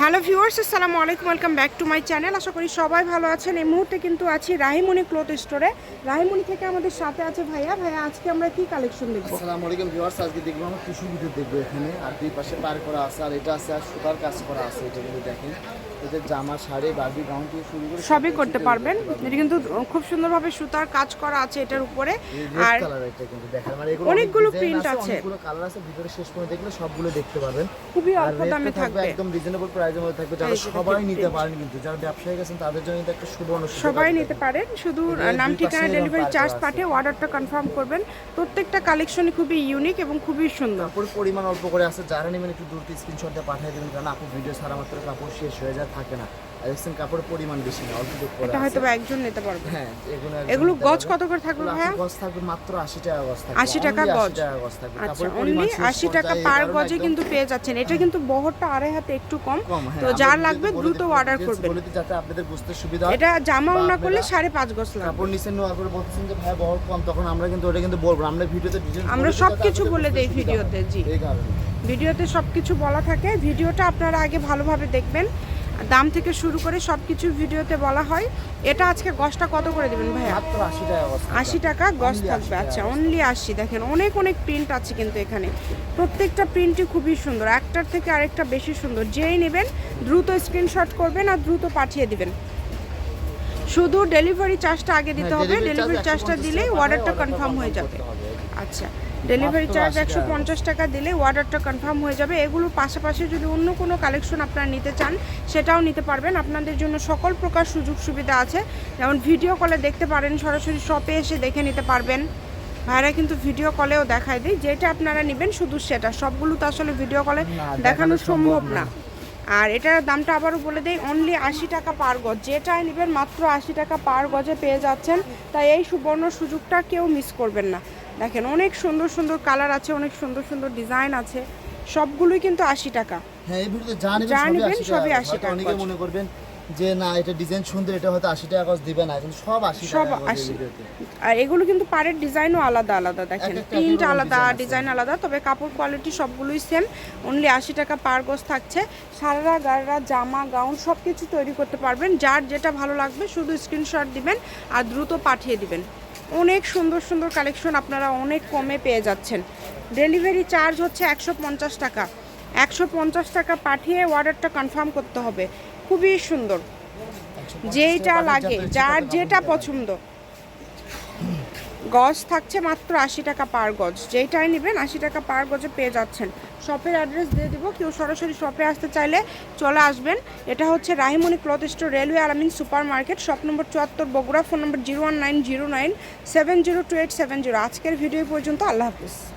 Hello viewers আসসালামু আলাইকুম welcome back to my channel. আশা করি সবাই ভালো আছেন। এই মুহূর্তে কিন্তু আছি রাহিমণি ক্লথ স্টোরে। রাহিমণি থেকে আমাদের সাথে আছে ভাইয়া। ভাইয়া আজকে আমরা কি কালেকশন দেখব? আসসালামু আলাইকুম ভিউয়ার্স আজকে দেখব আমরা টিস্যু ভিডিও দেখব এখানে। আর দুই পাশে পার করা আছে আর এটা আছে আর সুতার কাজ করা আছে এটা কিন্তু দেখেন। এদের জামা শাড়ি বার্বি গাউন থেকে শুরু করে সবই করতে পারবেন। এটা কিন্তু খুব সুন্দরভাবে সুতার কাজ করা আছে এটার উপরে। আর কালার এটা কিন্তু দেখেন মানে এগুলো অনেকগুলো প্রিন্ট আছে। অনেকগুলো কালার আছে ভিতরে শেষ করে দেখলে সবগুলো দেখতে পারবেন। খুবই অল্প দামে থাকবে থাকবে। একদম রিজনেবল প্রাইসের মধ্যে থাকবে যারা সবাই নিতে পারেন কিন্তু যারা ব্যবসায়ী গেছেন তাদের জন্য এটা একটা সুবর্ণ সবাই নিতে পারেন শুধু নাম ঠিকানা ডেলিভারি চার্জ পাঠিয়ে অর্ডারটা কনফার্ম করবেন। প্রত্যেকটা কালেকশনই খুবই ইউনিক এবং খুবই সুন্দর। কাপড়ের পরিমাণ অল্প করে আছে যারা নেবেন একটু দূরতে স্ক্রিনশটটা স্ক্রিনশট পাঠিয়ে দেবেন কারণ আপু ভিডিও ছাড়া মাত্র কাপড় শেষ হয়ে যায় থাকে না। দেখছেন কাপড়ের পরিমাণ বেশি না অল্প করে এটা হয়তো একজন নিতে পারবে। হ্যাঁ এগুলো এগুলো গজ কত করে থাকবে আপু গজ থাকবে মাত্র 80 টাকা গজ থাকবে। 80 টাকা গজ। 80 টাকা গজ থাকবে। আচ্ছা কাপড়ের পরিমাণ শেষ আশি টাকা পার গজে কিন্তু পেয়ে যাচ্ছেন। এটা কিন্তু বহরটা আড়াই হাতে একটু কম। হ্যাঁ, তো আমরা যার লাগবে বলে দ্রুত দিই, অর্ডার করবেন। বলে যাতে আপনাদের বুঝতে সুবিধা হয় এটা জামা ওনা করলে আপনারা সাড়ে পাঁচ গজ লাগবে। কাপড় নিচে নেওয়ার পরে বলতেছেন যে ভাই বহর কম। তখন আমরা কিন্তু ওটা কিন্তু বলব আমরা ভিডিওতে আমরা বলে দিই সব যাতে কিছু আপনাদের বলে দেই ভিডিওতে, জি। এই কারণে। ভিডিওতে সব কিছু বলা থাকে। ভিডিওটা আপনারা আগে ভালোভাবে দেখবেন। দাম থেকে শুরু করে সব কিছু ভিডিওতে বলা হয়। এটা আজকে গজটা কত করে দেবেন ভাইয়া? মাত্র 80 টাকা গজ থাকবে। আশি টাকা 80 থাকবে। আচ্ছা অনলি আশি। দেখেন অনেক অনেক প্রিন্ট আছে কিন্তু এখানে। প্রত্যেকটা প্রিন্টই খুবই সুন্দর। একটার থেকে আরেকটা বেশি সুন্দর। যেই নেবেন দ্রুত স্ক্রিনশট করবেন আর দ্রুত পাঠিয়ে দিবেন। শুধু ডেলিভারি চার্জটা আগে দিতে হ্যাঁ, হবে। ডেলিভারি চার্জটা 150 দিলেই অর্ডারটা কনফার্ম হয়ে যাবে। আচ্ছা। ডেলিভারি চার্জ একশো পঞ্চাশ টাকা দিলে অর্ডারটা কনফার্ম হয়ে যাবে। এগুলোর পাশাপাশি যদি অন্য কোনো কালেকশন আপনারা নিতে চান সেটাও নিতে পারবেন। আপনাদের জন্য সকল প্রকার সুযোগ সুবিধা আছে। যেমন ভিডিও কলে দেখতে পারেন সরাসরি শপে এসে দেখে নিতে পারবেন। ভাইরা কিন্তু ভিডিও কলেও দেখায় দিই। যেটা আপনারা নেবেন শুধু সেটা। সবগুলো তো আসলে ভিডিও কলে দেখানো সম্ভব না। আর এটার দামটা আবারও বলে দেই অনলি আশি টাকা পার গজ। যেটাই নেবেন মাত্র আশি টাকা পার গজে পেয়ে যাচ্ছেন। তাই এই সুবর্ণ সুযোগটা কেউ মিস করবেন না। দেখেন অনেক সুন্দর সুন্দর কালার আছে অনেক সুন্দর সুন্দর ডিজাইন আছে। সবগুলোই কিন্তু আশি টাকা। হ্যাঁ এই ভিডিওতে যা নেবেন সবই নেবেন 80 সবই টাকা। 80 অনেকে মনে করবেন যে না এটা ডিজাইন সুন্দর এটা হয়তো 80 টাকা গজ দিবে না। কিন্তু সব 80 সব টাকা গজ এই 80 ভিডিওতে। আর এগুলো কিন্তু পাড়ের ডিজাইনও আলাদা আলাদা দেখেন। প্রিন্ট আলাদা ডিজাইন আলাদা তবে কাপড় কোয়ালিটি সবগুলোই সেম অনলি আশি টাকা পার গজ থাকছে। সারারা গাড়রা জামা গাউন সব কিছু তৈরি করতে পারবেন। যার যেটা ভালো লাগবে শুধু স্ক্রিনশট দিবেন আর দ্রুত পাঠিয়ে দিবেন। অনেক সুন্দর সুন্দর কালেকশন আপনারা অনেক কমে পেয়ে যাচ্ছেন। ডেলিভারি চার্জ হচ্ছে একশো পঞ্চাশ টাকা। একশো পঞ্চাশ টাকা পাঠিয়ে অর্ডারটা কনফার্ম করতে হবে। খুবই সুন্দর। 150 যেটা লাগে যার যেটা পছন্দ। গজ থাকছে মাত্র আশি টাকা পার গজ। যেইটাই নেবেন আশি টাকা পার গজে পেয়ে যাচ্ছেন। শপের অ্যাড্রেস দিয়ে দিব, কেউ সরাসরি শপে আসতে চাইলে চলে আসবেন। এটা হচ্ছে Rahimoni cloth store, railway Alamin super market shop number চুয়াত্তর, Bogura, phone number zero one nine zero nine seven zero two eight seven zero. আজকের ভিডিও পর্যন্ত, আল্লাহ হাফিজ।